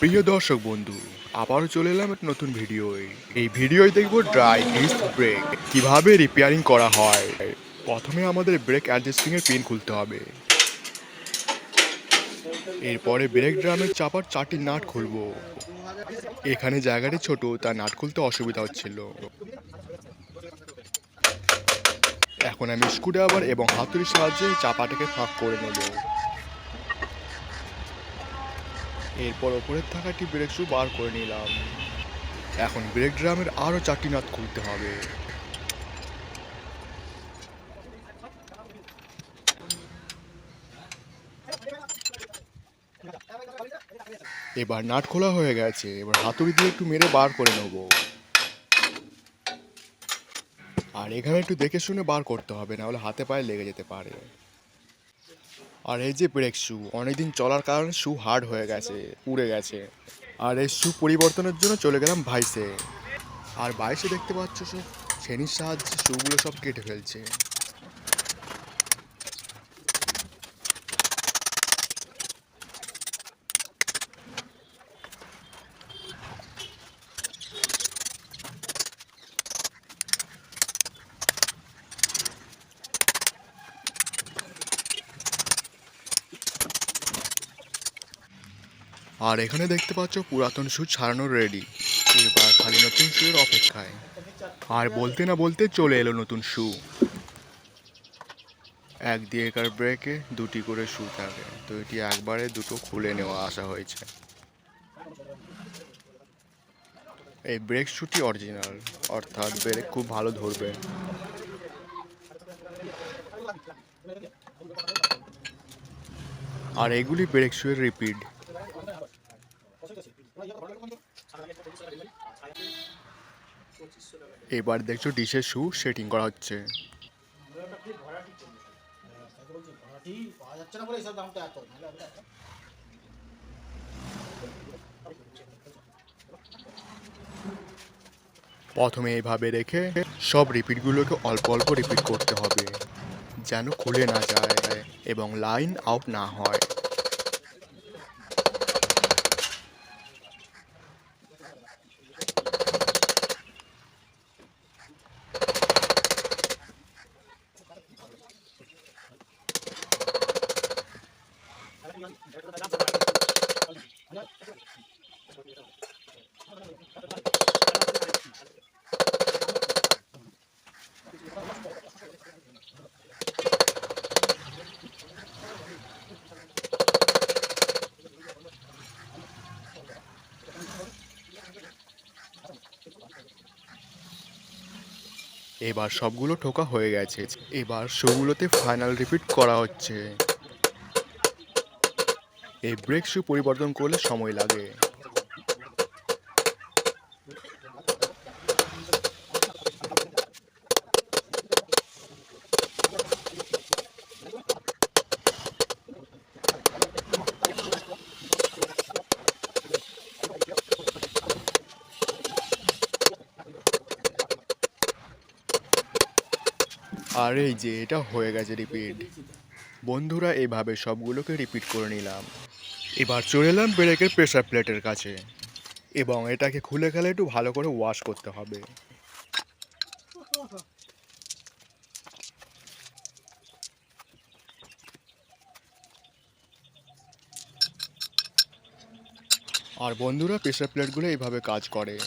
প্রিয় দর্শক বন্ধু, আবারও চলে এলাম একটা নতুন ভিডিও এই ভিডিওয় দেখব ড্রাই ডিস্ক ব্রেক কীভাবে রিপেয়ারিং করা হয়? প্রথমে আমাদের ব্রেক অ্যাডজাস্টিং এর পিন খুলতে হবে। এরপরে ব্রেক ড্রামের চাপার চারটি নাট খুলবো। এখানে জায়গাটি ছোট, তাই নাট খুলতে অসুবিধা হচ্ছিল। এখন আমি স্ক্রুড্রাইভার এবং হাতুড়ির সাহায্যে চাপাটাকে ফাঁক করে নেব। এরপর ওপরের থাকা একটি ব্রেক শু বার করে নিলাম। এখন ব্রেক ড্রামের আরও চারটি নাট খুলতে হবে। এবার নাট খোলা হয়ে গেছে। এবার হাতুড়ি দিয়ে একটু মেরে বার করে নেব। আর এখানে একটু দেখে শুনে বার করতে হবে না হলে হাতে পায়ে লেগে যেতে পারে। আর এই যে ব্রেক শু, অনেকদিন চলার কারণে শু হার্ড হয়ে গেছে, পুড়ে গেছে। আর এই শ্যু পরিবর্তনের জন্য চলে গেলাম ভাইসে। আর বাইসে দেখতে পাচ্ছ সব শ্রেণির সাহায্যে শ্যুগুলো সব কেটে ফেলছে। আর এখানে দেখতে পাচ্ছ পুরাতন শু ছাড়ানোর রেডি। এবার খালি নতুন শুয়ের অপেক্ষায়। আর বলতে না বলতে চলে এলো নতুন শু এক দিয়েকার ব্রেকে দুটি করে শু থাকে, তো এটি একবারে দুটো খুলে নেওয়া আসা হয়েছে। এই ব্রেক শুটি অরিজিনাল, অর্থাৎ ব্রেক খুব ভালো ধরবে। আর এগুলি ব্রেক শুয়ের রিপিট। এবার দেখছ ডিশের শু সেটিং করা হচ্ছে। প্রথমে এইভাবে রেখে সব রিপিটগুলোকে অল্প অল্প রিপিট করতে হবে, যেন খুলে না যায় এবং লাইন আউট না হয়। এবার সবগুলো ঠোকা হয়ে গেছে। এবার শোগুলোতে ফাইনাল রিপিট করা হচ্ছে। এই ব্রেক শু পরিবর্তন করলে সময় লাগে। আর এই যে, এটা হয়ে গেছে রিপিট বন্ধুরা, এভাবে সবগুলোকে রিপিট করে নিলাম। এবার চলে এলাম ব্রেকের প্রেসার প্লেটের কাছে। এবং এটাকে খুলে খেলে একটু ভালো করে ওয়াশ করতে হবে। আর বন্ধুরা প্রেসার প্লেটগুলো এইভাবে কাজ করে।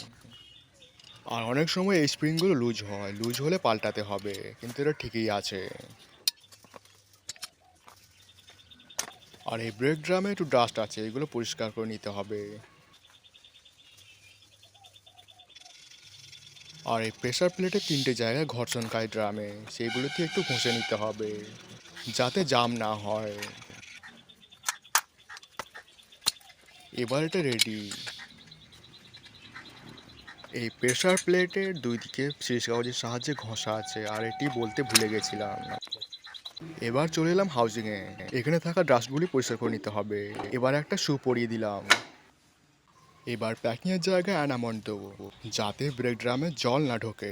আর অনেক সময় এই স্প্রিংগুলো লুজ হয়, লুজ হলে পাল্টাতে হবে, কিন্তু এটা ঠিকই আছে। আর এই ব্রেক ড্রামে একটু ডাস্ট আছে, এগুলো পরিষ্কার করে নিতে হবে। আর এই প্রেসার প্লেটে তিনটে জায়গায় ঘর্ষণ খায় ড্রামে সেইগুলোতে একটু ঘষে নিতে হবে, যাতে জাম না হয়। এবার এটা রেডি এই প্রেসার প্লেটের দুই দিকে শেষ কাগজের সাহায্যে ঘষা আছে, আর এটি বলতে ভুলে গেছিলাম। এবার চলে এলাম হাউজিংয়ে এখানে থাকা ডাস্টগুলি পরিষ্কার করে নিতে হবে। এবার একটা শু পরিয়ে দিলাম। এবার প্যাকিংয়ের জায়গায় অ্যানামন্ট দেবো, যাতে ব্রেক ড্রামে জল না ঢোকে।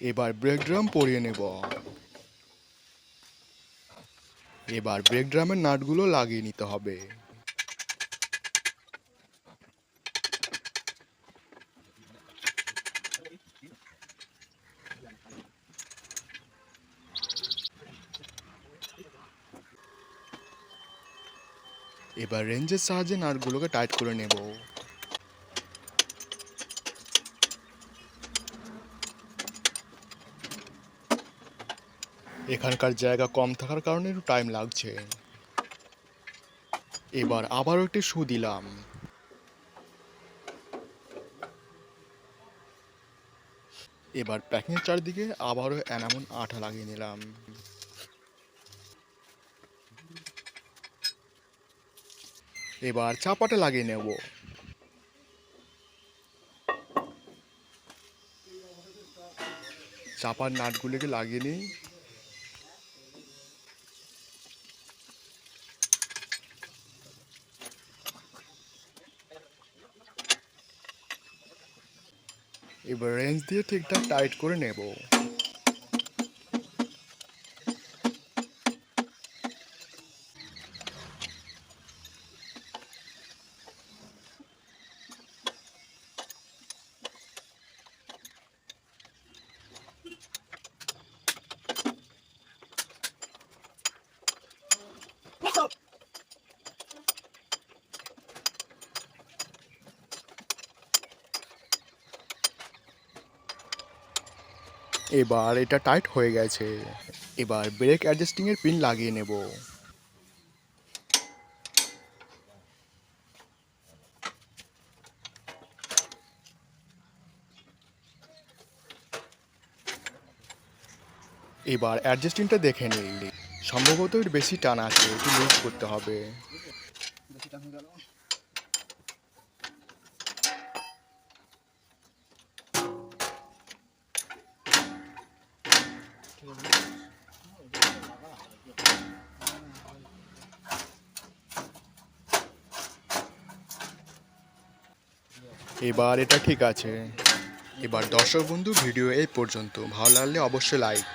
এবার ব্রেক ড্রাম পরিয়ে নেব। এবার ব্রেক ড্রামের নাটগুলো লাগিয়ে নিতে হবে। এবার রেঞ্জের সাহায্যে নাটগুলোকে টাইট করে নেব। এখানকার জায়গা কম থাকার কারণে একটু টাইম লাগছে। এবার আবারও একটি শু দিলাম। এবার প্যাকিংয়ের চারদিকে আবারও এনামন আঠা লাগিয়ে নিলাম। এবার চাপাটা লাগিয়ে নেব। চাপার নাটগুলিকে লাগিয়ে নিই। এবার রেঞ্জ দিয়ে ঠিকঠাক টাইট করে নেব। এবার এটা টাইট হয়ে গেছে। এবার ব্রেক অ্যাডজাস্টিং এর পিন লাগিয়ে নেব। এবার অ্যাডজাস্টিংটা দেখে নিই সম্ভবত বেশি টান আছে, একটু লুজ করতে হবে। বেশি টান গেল। এবার এটা ঠিক আছে। এবার দর্শক বন্ধু ভিডিও এই পর্যন্ত। ভালো লাগলে অবশ্যই লাইক